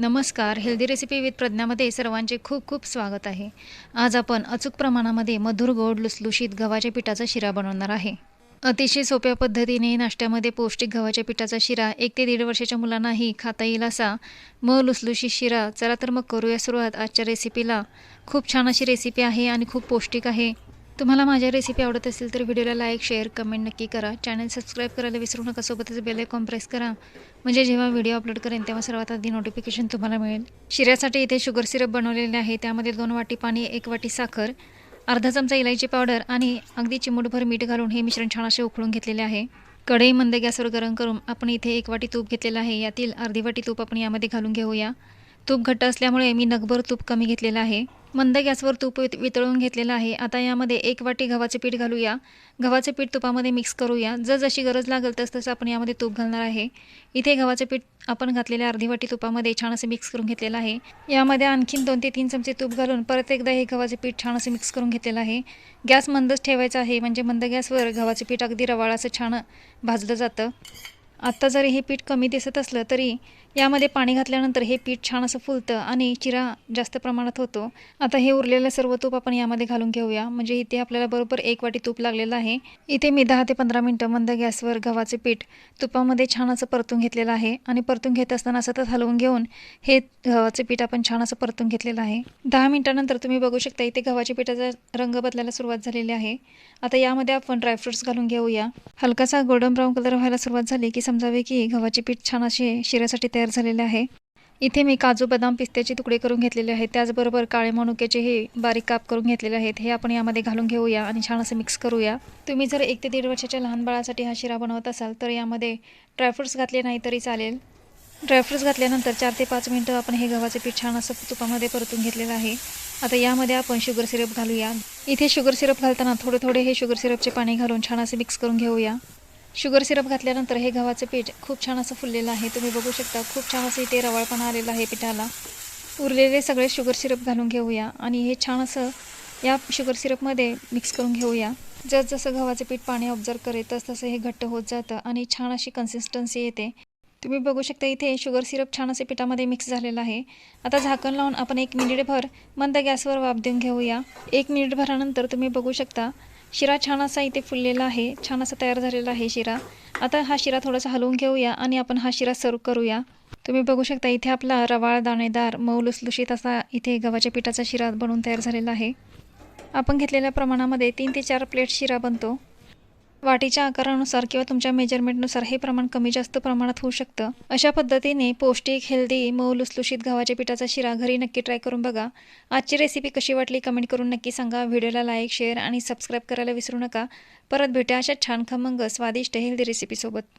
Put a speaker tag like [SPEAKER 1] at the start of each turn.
[SPEAKER 1] नमस्कार. Healthy recipe with प्रज्ञामध्ये सर्वांचे खूप खूप स्वागत आहे. आज आपण अचूक प्रमाणामध्ये मधुर गोड लुसलुशीत गव्हाच्या पिठाचा शिरा बनवणार आहे. अतिशय सोप्या पद्धतीने नाश्त्यामध्ये पौष्टिक गव्हाच्या पिठाचा शिरा एक ते दीड वर्षाच्या मुलांनाही खाता येईल असा म लुसलुशीत शिरा. चला तर मग करूया सुरुवात. आजच्या रेसिपीला खूप छान अशी रेसिपी आहे आणि खूप पौष्टिक आहे. तुम्हाला माझ्या रेसिपी आवडत असेल तर व्हिडिओला लाईक शेअर कमेंट नक्की करा. चॅनल सबस्क्राईब करायला विसरू नका. सोबतच बेल आयकॉन प्रेस करा. म्हणजे जेव्हा व्हिडिओ अपलोड करेन तेव्हा सर्वात आधी नोटिफिकेशन तुम्हाला मिळेल. शिऱ्यासाठी इथे शुगर सिरप बनवलेले आहे. त्यामध्ये दोन वाटी पाणी एक वाटी साखर अर्धा चमचा इलायची पावडर आणि अगदी चिमूटभर मीठ घालून हे मिश्रण छान असे उकळून घेतलेले आहे. कढई मंद गॅसवर गरम करून आपण इथे एक वाटी तूप घेतलेलं आहे. यातील अर्धी वाटी तूप आपण यामध्ये घालून घेऊया. तूप घट्ट असल्यामुळे मी नगभर तूप कमी घेतलेलं आहे. मंद गॅसवर तूप वित- वितळून घेतलेलं आहे. आता यामध्ये एक वाटी गव्हाचे पीठ घालूया. गव्हाचे पीठ तुपामध्ये मिक्स करूया. जर जशी गरज लागेल तस तसं आपण यामध्ये तूप घालणार आहे. इथे गव्हाचे पीठ आपण घातलेल्या अर्धी वाटी तुपामध्ये छान असे मिक्स करून घेतलेलं आहे. यामध्ये आणखीन दोन ते तीन चमचे तूप घालून परत एकदा हे गव्हाचे पीठ छान असे मिक्स करून घेतलेलं आहे. गॅस मंदच ठेवायचा आहे. म्हणजे मंद गॅसवर गव्हाचे पीठ अगदी रवाळ असं छान भाजलं जातं. आत्ता जरी हे पीठ कमी दिसत असलं तरी यामध्ये पाणी घातल्यानंतर हे पीठ छान असं फुलतं आणि चिरा जास्त प्रमाणात होतो. आता हे उरलेलं सर्व तूप आपण यामध्ये घालून घेऊया. म्हणजे इथे आपल्याला बरोबर एक वाटी तूप लागलेलं आहे. इथे मी दहा ते पंधरा मिनटं मंद गॅसवर गव्हाचे पीठ तुपामध्ये छान असं परतून घेतलेलं आहे आणि परतून घेत असताना सतत हलवून घेऊन हे गव्हाचे पीठ आपण छान असं परतून घेतलेलं आहे. दहा मिनटानंतर तुम्ही बघू शकता इथे गव्हाच्या पिठाचा रंग बदलायला सुरुवात झालेली आहे. आता यामध्ये आपण ड्रायफ्रुट्स घालून घेऊया. हलकासा गोल्डन ब्राऊन कलर व्हायला सुरुवात झाली की समजावे की गव्हाचे पीठ छान असे शिऱ्यासाठी तयार झालेले आहे. इथे मी काजू बदाम पिस्त्याचे तुकडे करून घेतलेले आहेत त्याचबरोबर काळे मनुक्याचे हे बारीक काप करून घेतलेले आहेत. हे आपण यामध्ये घालून घेऊया आणि छान असं मिक्स करूया. तुम्ही जर एक ते दीड वर्षाच्या लहान बाळासाठी हा शिरा बनवत असाल तर यामध्ये ड्रायफ्रुट्स घातले नाही तरी चालेल. ड्रायफ्रुट्स घातल्यानंतर चार ते पाच मिनटं आपण हे गव्हाचे पीठ छान असं तुपामध्ये परतून घेतलेलं आहे. आता यामध्ये आपण शुगर सिरप घालूया. इथे शुगर सिरप घालताना थोडे थोडे हे शुगर सिरपचे पाणी घालून छान असे मिक्स करून घेऊया. शुगर सिरप घातल्यानंतर हे गव्हाचं पीठ खूप छान असं फुललेलं आहे. तुम्ही बघू शकता खूप छान असं इथे रवाळपणा आलेला आहे पिठाला. उरलेले सगळे शुगर सिरप घालून घेऊया आणि हे छान असं या शुगर सिरपमध्ये मिक्स करून घेऊया. जसजसं गव्हाचं पीठ पाणी ऑब्झर्व करेल तस तसं हे घट्ट होत जातं आणि छान अशी कन्सिस्टन्सी येते. तुम्ही बघू शकता इथे शुगर सिरप छान असे पिठामध्ये मिक्स झालेला आहे. आता झाकण लावून आपण एक मिनिटभर मंद गॅसवर वाफ देऊन घेऊया. एक मिनिटभरानंतर तुम्ही बघू शकता शिरा छान असा इथे फुललेला आहे. छान असा तयार झालेला आहे शिरा. आता हा शिरा थोडासा हलवून घेऊया आणि आपण हा शिरा सर्व करूया. तुम्ही बघू शकता इथे आपला रवाळ दाणेदार मऊ लुसलुशीत असा इथे गव्हाच्या पिठाचा शिरा बनवून तयार झालेला आहे. आपण घेतलेल्या प्रमाणामध्ये तीन ते चार प्लेट शिरा बनतो. वाटीच्या आकारानुसार किंवा तुमच्या मेजरमेंटनुसार हे प्रमाण कमी जास्त प्रमाणात होऊ शकतं. अशा पद्धतीने पौष्टिक हेल्दी मऊ लुसलुशीत गव्हाच्या पिठाचा शिरा घरी नक्की ट्राय करून बघा. आजची रेसिपी कशी वाटली कमेंट करून नक्की सांगा. व्हिडिओला लाईक शेअर आणि सबस्क्राईब करायला विसरू नका. परत भेटा अशा छान खमंग स्वादिष्ट हेल्दी रेसिपीसोबत